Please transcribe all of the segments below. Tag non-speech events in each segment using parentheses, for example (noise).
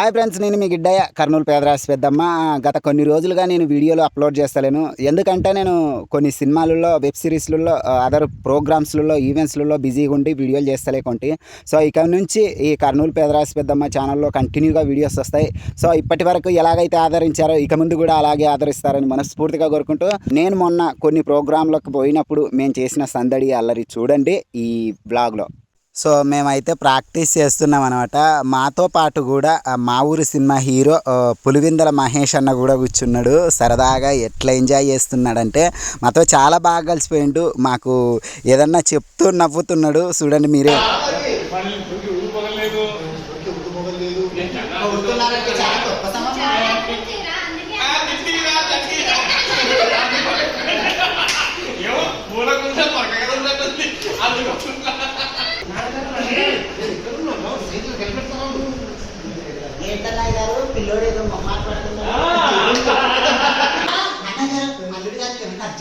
Hi friends నేను మీ గిడ్డయ్య కర్నూలు పేదరాశి పెద్దమ్మ. గత కొన్ని రోజులుగా నేను వీడియోలు అప్లోడ్ చేస్తలేను. ఎందుకంటే నేను కొన్ని సినిమాలలో వెబ్ సిరీస్లలో అదర్ ప్రోగ్రామ్స్లలో ఈవెంట్స్లలో బిజీగా ఉండి వీడియోలు చేస్తలేకుంటే. సో ఇక నుంచి ఈ కర్నూలు పేదరాశి పెద్దమ్మ ఛానల్లో కంటిన్యూగా వీడియోస్ వస్తాయి. సో ఇప్పటి వరకు ఎలాగైతే ఆదరించారో ఇక ముందు కూడా అలాగే ఆదరిస్తారని మనస్ఫూర్తిగా కోరుకుంటూ నేను మొన్న కొన్ని ప్రోగ్రాంలకు పోయినప్పుడు మేము చేసిన సందడి అల్లరి చూడండి ఈ బ్లాగ్లో సో మేమైతే ప్రాక్టీస్ చేస్తున్నాం అనమాట మాతో పాటు కూడా మా ఊరి సినిమా హీరో పులివిందల మహేష్ అన్న కూడా కూర్చున్నాడు. సరదాగా ఎట్లా ఎంజాయ్ చేస్తున్నాడంటే మాతో చాలా బాగా కలిసిపోయిండు. మాకు ఏదన్నా చెప్తూ నవ్వుతున్నాడు. చూడండి మీరే. అల్లుడి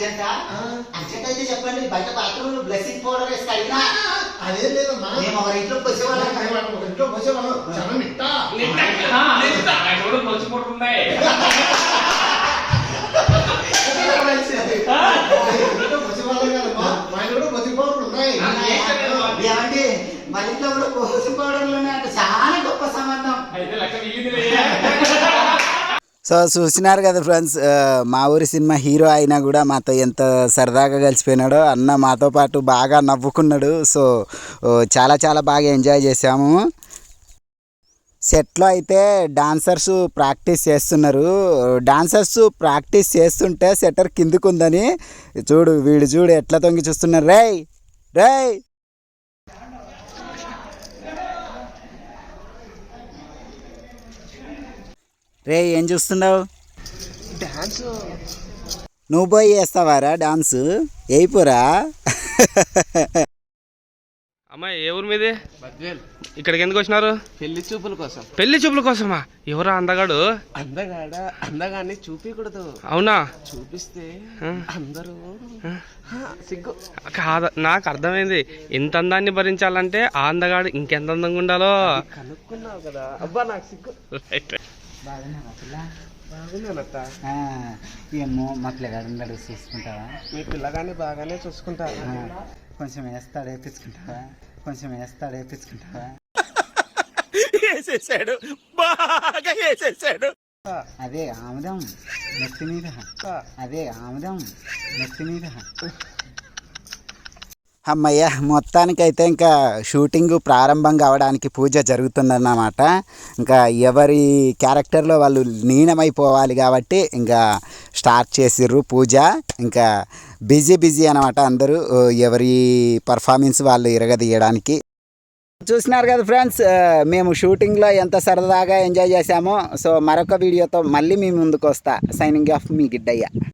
అర్జెంటా? అర్జెంట్ అయితే చెప్పండి బయట బాత్రూమ్ బ్లెస్సింగ్ పౌడర్ వేసి కడిగినా అదే లేదమ్మా. మేము ఒకరి ఇంట్లోకి వచ్చేవాళ్ళం ఒక ఇంట్లో పోసేవాళ్ళం. చాలా మిట్టా ఇంట్లో (laughs) (laughs) పోసేవాళ్ళం కాదమ్మా మా ఇంట్లో కూడా పోసే పౌడర్లు ఉన్నాయి ఏమండి మన ఇంట్లో కూడా కోసి పౌడర్లోనే అంటే చాలా గొప్ప సంబంధం సో చూసినారు కదా ఫ్రెండ్స్ మా ఊరి సినిమా హీరో అయినా కూడా మాతో ఎంత సరదాగా కలిసిపోయినాడో అన్న మాతో పాటు బాగా నవ్వుకున్నాడు. సో చాలా చాలా బాగా ఎంజాయ్ చేసాము సెట్లో అయితే డాన్సర్స్ ప్రాక్టీస్ చేస్తున్నారు. డాన్సర్స్ ప్రాక్టీస్ చేస్తుంటే సెటర్ కిందకుందని చూడు వీడు చూడు ఎట్లా తొంగి చూస్తున్నారు. రేయ్ రేయ్ రే ఏం చూస్తున్నావు? డాన్స్ నువ్వు పోయి వేస్తావారా డాన్స్? వేయిపోరా? అమ్మాయి ఏ ఊరు మీది? ఇక్కడికి ఎందుకు వచ్చినారు? పెళ్ళి చూపుల కోసం. పెళ్ళి చూపుల కోసమా? ఎవరా అందగాడు? అందగాడ అందగాన్ని చూపించకూడదు అవునా? చూపిస్తే. అందరూ హా, సిగ్గు. కాద నాకు అర్థమైంది. ఇంత అందాన్ని భరించాలంటే ఆ అందగాడు ఇంకెంత అందంగా ఉండాలో? కనుక్కున్నావు కదా. అబ్బా నాకు సిగ్గు. రైట్. బాగున్నానత్త ఏమో మా పిల్లగాడు ఉన్నాడు చూసుకుంటావా మీ పిల్లగాన్ని బాగానే చూసుకుంటారు ఆ, కొంచెం వేస్తాడు వేపించుకుంటావా? కొంచెం వేస్తాడు వేపించుకుంటావా? వేసేసాడు. బాగా వేసేసాడు. అదే ఆముదం నెత్తి మీద. అదే ఆముదం నెత్తి మీద. అమ్మయ్య మొత్తానికైతే ఇంకా షూటింగ్ ప్రారంభం కావడానికి పూజ జరుగుతుందన్నమాట. ఇంకా ఎవరి క్యారెక్టర్లో వాళ్ళు లీనమైపోవాలి కాబట్టి ఇంకా స్టార్ట్ చేసిర్రు పూజ. ఇంకా బిజీ బిజీ అనమాట అందరూ ఎవరి పర్ఫార్మెన్స్ వాళ్ళు ఇరగదీయడానికి. చూసినారు కదా ఫ్రెండ్స్ మేము షూటింగ్లో ఎంత సరదాగా ఎంజాయ్ చేశామో. సో మరొక వీడియోతో మళ్ళీ మీ ముందుకు వస్తా సైనింగ్ ఆఫ్ మీ గిడ్డయ్య.